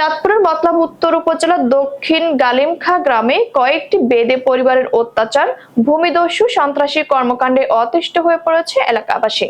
চাঁদপুরের মতলব উত্তর উপজেলার দক্ষিণ গালিমখা গ্রামে কয়েকটি বেদে পরিবারের অত্যাচার, ভূমিদস্যু, সন্ত্রাসী কর্মকাণ্ডে অতিষ্ঠ হয়ে পড়েছে এলাকাবাসী।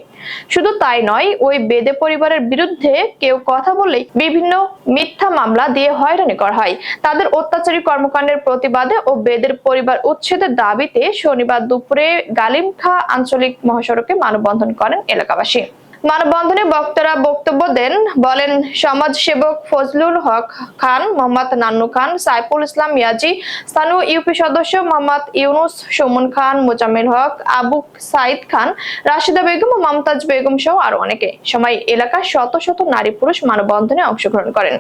শুধু তাই নয়, ওই বেদে পরিবারের বিরুদ্ধে কেউ কথা বললেই বিভিন্ন মিথ্যা মামলা দিয়ে হয়রানি করা হয়। তাদের অত্যাচারী কর্মকাণ্ডের প্রতিবাদে ও বেদের পরিবার উচ্ছেদের দাবিতে শনিবার দুপুরে গালিমখা আঞ্চলিক মহাসড়কে মানববন্ধন করেন এলাকাবাসী। মানববন্ধনে বক্তারা বক্তব্য দেন। বলেন, সমাজসেবক ফজলুল হক খান, মোহাম্মদ নান্নু খান, সাইফুল ইসলাম মিয়াজি স্থানীয় ইউপি সদস্য মোহাম্মদ ইউনুস, সুমন খান, মোজাম্মেল হক, আবু সাইদ খান, রাশিদা বেগম ও মমতাজ বেগম সহ আরও অনেকে। সময় এলাকার শত শত নারী পুরুষ মানববন্ধনে অংশগ্রহণ করেন।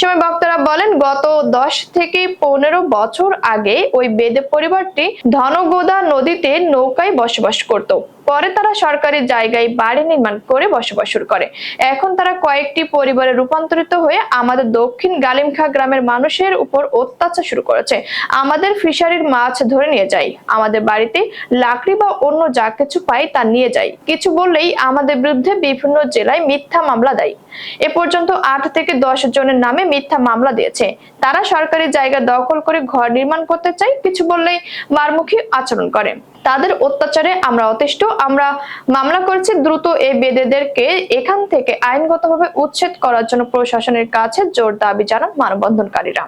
সময় বক্তারা বলেন, গত দশ থেকে পনেরো বছর আগে ওই বেদে পরিবারটি ধনগোদা নদীতে নৌকায় বসবাস করত। পরে তারা সরকারি জায়গায় বাড়ি নির্মাণ করে বসবাস শুরু করে। এখন তারা কয়েকটি পরিবারে রূপান্তরিত হয়ে আমাদের দক্ষিণ গালিমখা গ্রামের মানুষের উপর অত্যাচার শুরু করেছে। আমাদের ফিশারির মাছ ধরে নিয়ে যায় আমাদের বাড়িতে লাকড়ি বা অন্য যা কিছু পাই তা নিয়ে যায় কিছু বললেই আমাদের বিরুদ্ধে বিভিন্ন জেলায় মিথ্যা মামলা দেয়। এ পর্যন্ত আট থেকে দশ জনের নামে মিথ্যা মামলা দিয়েছে। তারা সরকারি জায়গা দখল করে ঘর নির্মাণ করতে চায়। কিছু বললেই মারমুখী আচরণ করে। তাদের অত্যাচারে আমরা অতিষ্ঠ আমরা মামলা করেছি, দ্রুত এই বেদেদেরকে এখান থেকে আইনগতভাবে উচ্ছেদ করার জন্য প্রশাসনের কাছে জোর দাবি জানান মানববন্ধনকারীরা।